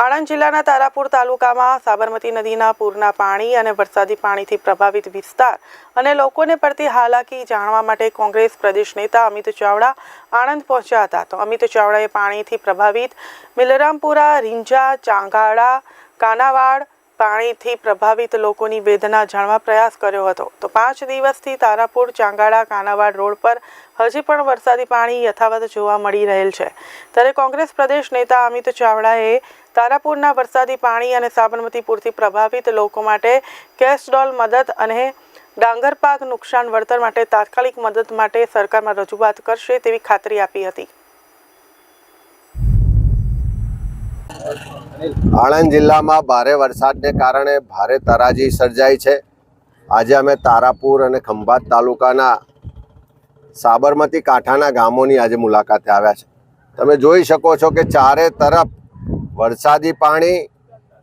આણંદ જિલ્લાના તારાપુર તાલુકામાં સાબરમતી નદીના પૂરના પાણી અને વરસાદી પાણીથી પ્રભાવિત વિસ્તાર અને લોકોને પડતી હાલાકી જાણવા માટે કોંગ્રેસ પ્રદેશ નેતા અમિત ચાવડા આણંદ પહોંચ્યા હતા. તો અમિત ચાવડાએ પાણીથી પ્રભાવિત મિલરામપુરા રીંજા ચાંગાડા કાનાવાડ પાણીથી પ્રભાવિત લોકોની વેદના જાણવા પ્રયાસ કર્યો હતો. તો પાંચ દિવસથી તારાપુર ચાંગાડા કાનાવાડ રોડ પર હજી પણ વરસાદી પાણી યથાવત જોવા મળી રહેલ છે. ત્યારે કોંગ્રેસ પ્રદેશ નેતા અમિત ચાવડાએ તારાપુરના વરસાદી પાણી અને સાબરમતી પૂરથી પ્રભાવિત લોકો માટે કેશ ડોલ મદદ અને ડાંગર પાક નુકસાન વળતર માટે તાત્કાલિક મદદ માટે સરકારમાં રજૂઆત કરશે તેવી ખાતરી આપી હતી. આણંદ જિલ્લામાં ભારે વરસાદને કારણે ભારે તરાજી સર્જાઈ છે. આજે અમે તારાપુર અને ખંભાત તાલુકાના સાબરમતી કાંઠાના ગામોની આજે મુલાકાતે આવ્યા છે. તમે જોઈ શકો છો કે ચારે તરફ વરસાદી પાણી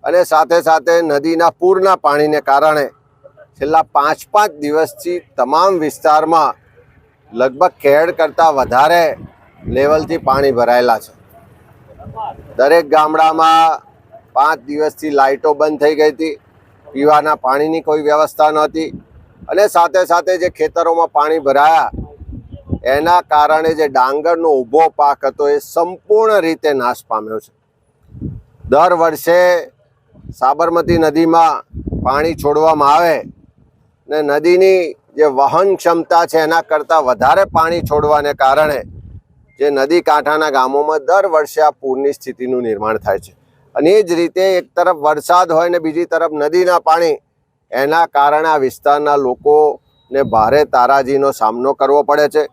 અને સાથે સાથે નદીના પૂરના પાણીને કારણે છેલ્લા પાંચ પાંચ દિવસથી તમામ વિસ્તારમાં લગભગ ખેડ કરતાં વધારે લેવલથી પાણી ભરાયેલા છે. દરેક ગામડામાં પાંચ દિવસથી લાઇટો બંધ થઈ ગઈ હતી. પીવાના પાણીની કોઈ વ્યવસ્થા નહોતી. અને સાથે સાથે જે ખેતરોમાં પાણી ભરાયા, એના કારણે જે ડાંગરનો ઊભો પાક હતો એ સંપૂર્ણ રીતે નાશ પામ્યો છે. દર વર્ષે સાબરમતી નદીમાં પાણી છોડવામાં આવે ને નદીની જે વહન ક્ષમતા છે એના કરતાં વધારે પાણી છોડવાને કારણે જે નદી કાંઠાના ગામોમાં દર વર્ષે આ પૂરની સ્થિતિનું નિર્માણ થાય છે. અને એ જ રીતે એક તરફ વરસાદ હોય ને બીજી તરફ નદીના પાણી, એના કારણે આ વિસ્તારના લોકોને ભારે તારાજીનો સામનો કરવો પડે છે.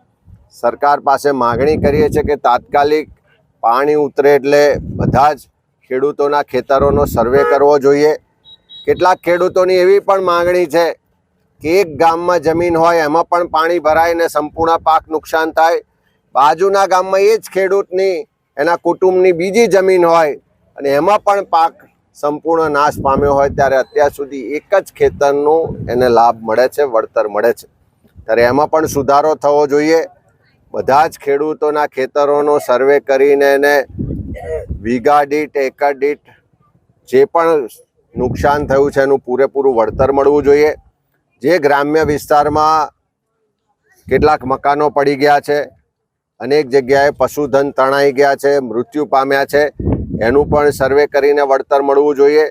સરકાર પાસે માગણી કરીએ છીએ કે તાત્કાલિક પાણી ઉતરે એટલે બધા જ ખેડૂતોના ખેતરોનો સર્વે કરવો જોઈએ. કેટલાક ખેડૂતોની એવી પણ માગણી છે કે એક ગામમાં જમીન હોય, એમાં પણ પાણી ભરાય ને સંપૂર્ણ પાક નુકસાન થાય. બાજુના ગામમાં એ જ ખેડૂતની, એના કુટુંબની બીજી જમીન હોય અને એમાં પણ પાક સંપૂર્ણ નાશ પામ્યો હોય ત્યારે અત્યાર સુધી એક જ ખેતરનું એને લાભ મળે છે, વળતર મળે છે. ત્યારે એમાં પણ સુધારો થવો જોઈએ. બધા જ ખેડૂતોના ખેતરોનો સર્વે કરીને એને વીઘા દીઠ, એકર દીઠ જે પણ નુકસાન થયું છે એનું પૂરેપૂરું વળતર મળવું જોઈએ. જે ગ્રામ્ય વિસ્તારમાં કેટલાક મકાનો પડી ગયા છે અનેક જગ્યાએ પશુધન તણાઈ ગયા છે, મૃત્યુ પામ્યા છે. એનું પણ સર્વે કરીને વળતર મળવું જોઈએ.